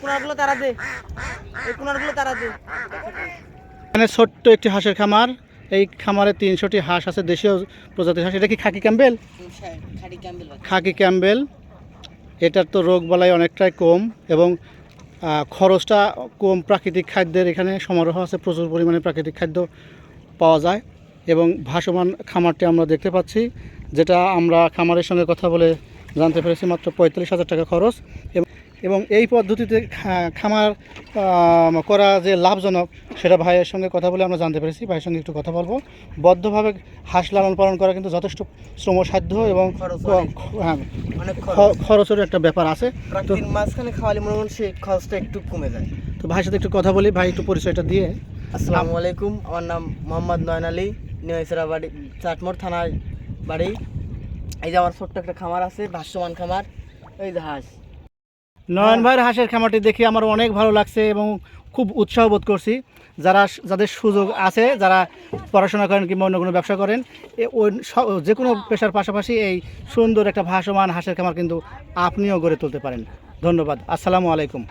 কোনারগুলো তারা দে এই কোনারগুলো তারা দে এখানে ছোট্ট একটি হাঁসের খামার। এই খামারে তিনশোটি হাঁস আছে দেশীয় প্রজাতির হাঁস। এটা কি খাকি ক্যাম্বেল। খাকি ক্যাম্বেল। এটার তো রোগ বালাই অনেকটাই কম এবং খরচটা কম প্রাকৃতিক খাদ্যের এখানে সমারোহ আছে, প্রচুর পরিমাণে প্রাকৃতিক খাদ্য পাওয়া যায় এবং ভাসমান খামারটি আমরা দেখতে পাচ্ছি, যেটা আমরা খামারের সঙ্গে কথা বলে জানতে পেরেছি মাত্র পঁয়তাল্লিশ হাজার টাকা খরচ এবং এই পদ্ধতিতে খামার করা যে লাভজনক সেটা ভাইয়ের সঙ্গে কথা বলে আমরা জানতে পেরেছি। ভাইয়ের সঙ্গে একটু কথা বলব। বদ্ধভাবে হাঁস লালন পালন করা কিন্তু যথেষ্ট শ্রমসাধ্য এবং। হ্যাঁ অনেক খরচ। খরচেরও একটা ব্যাপার আছে। প্রাকৃতিক মাঝখানে খাওয়ালে মনে মনে সে খরচটা একটু কমে যায়। তো ভাইয়ের সাথে একটু কথা বলি ভাই একটু পরিচয়টা দিয়ে। আসসালামু আলাইকুম আমার নাম মোহাম্মদ নয়ন আলী নিয়েসরা বাড়ি চাটমোড় থানার বাড়ি। এই যে আমার ছোট্ট একটা খামার আছে ভাষ্যমান খামার। এই যে হাঁস। নয়ন ভাইয়ের হাঁসের খামারটি দেখে আমার অনেক ভালো লাগছে এবং খুব উৎসাহ বোধ করছি। যারা যাদের সুযোগ আছে, যারা পড়াশোনা করেন কিংবা অন্য কোনো ব্যবসা করেন ওই যে কোনো পেশার পাশাপাশি এই সুন্দর একটা ভাসমান হাঁসের খামার কিন্তু আপনিও গড়ে তুলতে পারেন। ধন্যবাদ। আসসালামু আলাইকুম।